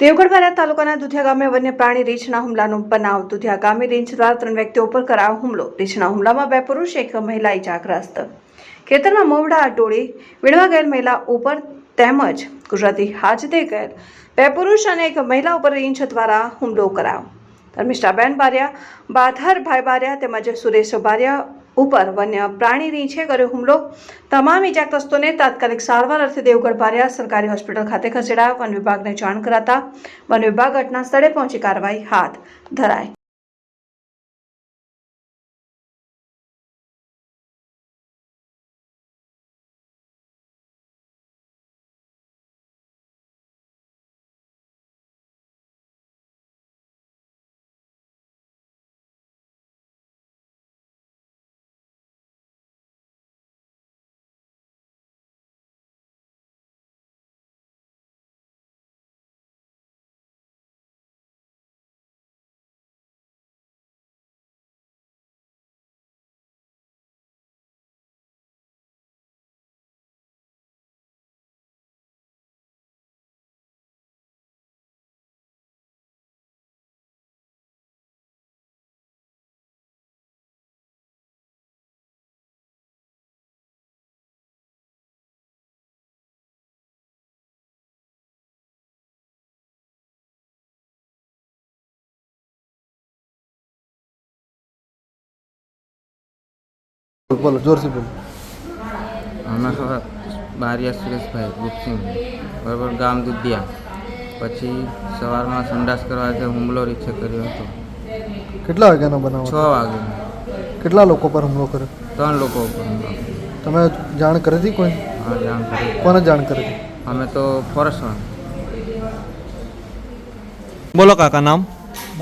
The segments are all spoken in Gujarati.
દેવગઢ બારિયા તાલુકાના દુધિયા ગામે વન્ય પ્રાણી રીંછના હુમલાનો બનાવ. દુધિયા ગામે રીંછ દ્વારા ત્રણ વ્યક્તિઓ ઉપર કરાયો હુમલો. રીંછના હુમલામાં બે પુરુષ, એક મહિલા ઇજાગ્રસ્ત. ખેતરમાં મોવડા ટોળી વીણવા ગયેલ મહિલા ઉપર તેમજ ગુજરાતી હાજતે ગયેલ બે પુરુષ અને એક મહિલા ઉપર રીંછ દ્વારા હુમલો કરાયો. ધર્મિષ્ઠાબેન બારિયા બાથરભાઈ બારિયા તેમજ સુરેશ બારિયા ઉપર વન્ય પ્રાણી રીંછે કર્યો હુમલો. તમામ ઇજાગ્રસ્તોને તાત્કાલિક સારવાર અર્થે દેવગઢ બારિયા સરકારી હોસ્પિટલ ખાતે ખસેડાયા. વન વિભાગને જાણ કરાતા વન વિભાગ ઘટના સ્થળે પહોંચી કાર્યવાહી હાથ ધરાઈ. બોલો જોરથી બોલો. અમે હવે બારિયા સુરેશભાઈ ગુપસિંહ બરાબર ગામ દુધિયા. પછી સવારમાં સંડાસ કરવા જે હુમલો રીછે કર્યો હતો. કેટલા વાગ્યાનો બનાવ છ હતો? વાગે કેટલા લોકો પર હુમલો કર્યો? ત્રણ લોકો ઉપર હુમલો તમે જાણ કરી હતી કોઈ? હા જાણ કરી કોને જાણ કરી હતી? અમે તો ફોરેસ્ટમાં બોલો કાકા નામ?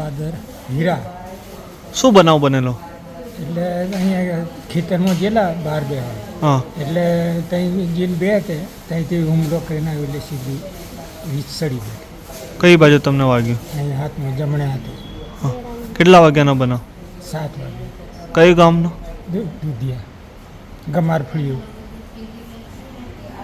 બાદર હીરા. શું બનાવ બનેલો? એટલે અહીંયા ખેતરમાં ગયેલા બહાર બે હા. એટલે ત્યાં જેલ બે તે ત્યાંથી હુમલો કરીને આવ્યો એટલે સીધી વીજ સડી ગઈ. કઈ બાજુ તમને વાગ્યું? અહીંયા હાથમાં જમણે હાથે. કેટલા વાગ્યાનો બનાવ? સાત વાગ્યા કઈ ગામનો? દૂધિયા. ગમાર ફળિયું